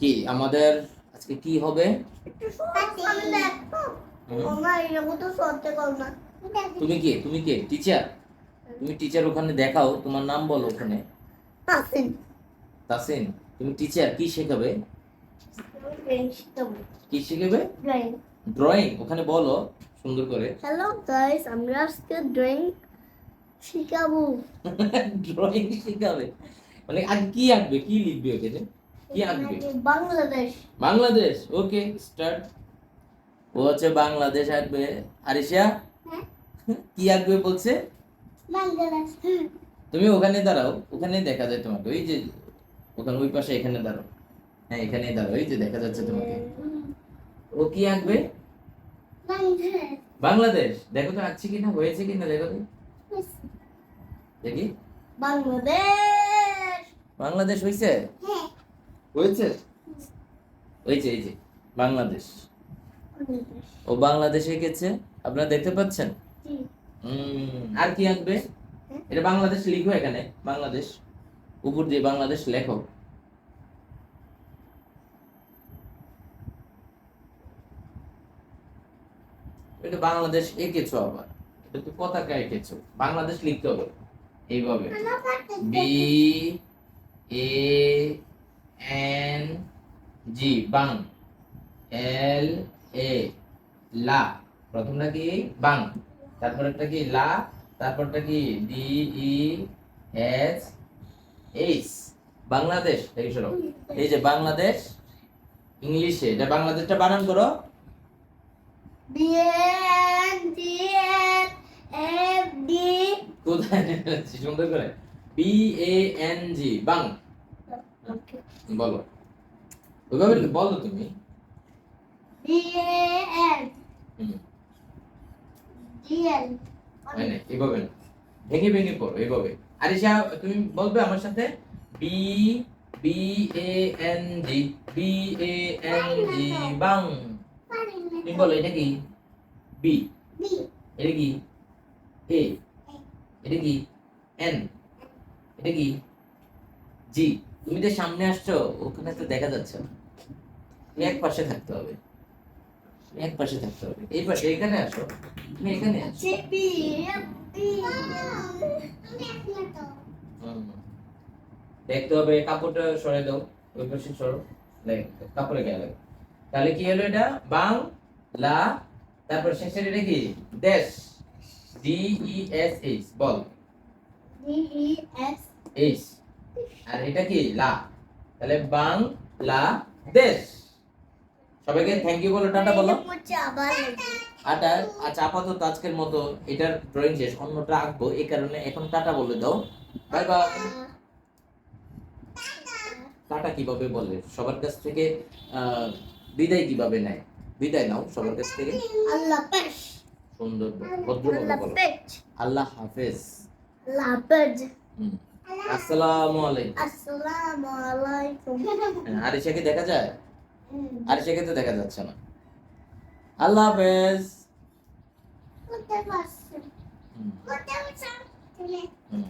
কি আমাদের আজকে কি হবে? তুমি কে তুমি কে? টিচার? তুমি টিচার ওখানে দেখাও তোমার নাম বলো ওখানে। তাসিন। তুমি টিচার কি শেখাবে? কি শেখাবে? ড্রয়িং। ওখানে বলো সুন্দর করে। হ্যালো গাইস আমরা আজকে ড্রয়িং শিখাবো। ড্রয়িং শেখাবে। মানে আগে কি আঁকবে? কি লিখবে ওখানে কি আঁকবে? বাংলাদেশ। Bangladesh okay start. ও হচ্ছে বাংলাদেশ আঁকবে। আরিশা হ্যাঁ। কি আঁকবে বলছে? বাংলাদেশ। তুমি ওখানে দাঁড়াও ওখানে দেখা যায় তোমাকে। ওই যে ওখানে ওই পাশে এখানে দাঁড়াও। হ্যাঁ এখানে দাঁড়াও এই যে দেখা যাচ্ছে তোমাকে। ও কি আঁকবে? বাংলাদেশ। বাংলাদেশ। দেখো তো আঁকছে কিনা হয়েছে কিনা দেখো তো। দেখি। বাংলাদেশ। বাংলাদেশ হয়েছে? হ্যাঁ। হয়েছে? হয়েছে এই যে বাংলাদেশ। ও বাংলাদেশে গেছে আপনারা দেখতে পাচ্ছেন? আর কি আঁকবে? এটা বাংলাদেশ লিখো এখানে বাংলাদেশ। উপর দিয়ে বাংলাদেশ লেখো। এটা বাংলাদেশ এঁকেছো আবার। এটা তো পতাকা এঁকেছো। বাংলাদেশ লিখতে হবে। এইভাবে। বি এ জি বাং। এল এ লা। প্রথমটা কি? বাং। তারপরটা কি? লা। তারপরটা কি? D E S H. Bangladesh এই শোনো। এই যে বাংলাদেশ ইংলিশে। এটা বাংলাদেশটা বানান করো। কোথায়? সুন্দর করে। বি এ এন জি বাং। বলো। ওইভাবে বলো তুমি। এভাবে না। ভেঙে ভেঙে পড়ো এভাবে আরিশা তুমি বলবে আমার সাথে? B B A N G B A N G বাং। তুমি বলো এটা কি? বি বি এটা কি? এ এটা কি? এন এটা কি? জি তুমি যে সামনে আসছো ওখানে তো দেখা যাচ্ছে না। তুমি এক পাশে থাকতে হবে। এক পাশে থাকতে হবে। এই পাশে এখানে আসো। তুমি এখানে আসো। দেখতে হবে কাপড়টা সরে দাও। ওই পাশে সরো। কাপড়ে গেলে। তাহলে কি হলো এটা? বাং লা তারপর শেষের এটা কি? দেশ। ডি ই এস এইচ বল। ডি ই এস এইচ আর এটা কি? লা। তাহলে বাং লা দেশ। সবাইকে থ্যাংক ইউ বলো টাটা বলো। আটা আচ্ছা আপাতত আজকের মতো এটার ড্রয়িং শেষ অন্যটা আঁকবো এই কারণে এখন টাটা বলে দাও। বাই বাই টাটা কীভাবে বলে? সবার কাছ থেকে বিদায় কীভাবে নেয়? বিদায় নাও সবার কাছ থেকে। আল্লাহ সুন্দর ভদ্রভাবে আল্লাহ বলো। আল্লাহ হাফেজ। আল্লাহ হুম। আসসালামু আলাইকুম। আসসালামু আলাইকুম। আরিশাকে দেখা যায়? আরিশাকে সেক্ষেত্রে দেখা যাচ্ছে না। আল্লাহ হাফেজ। হুম, হুম।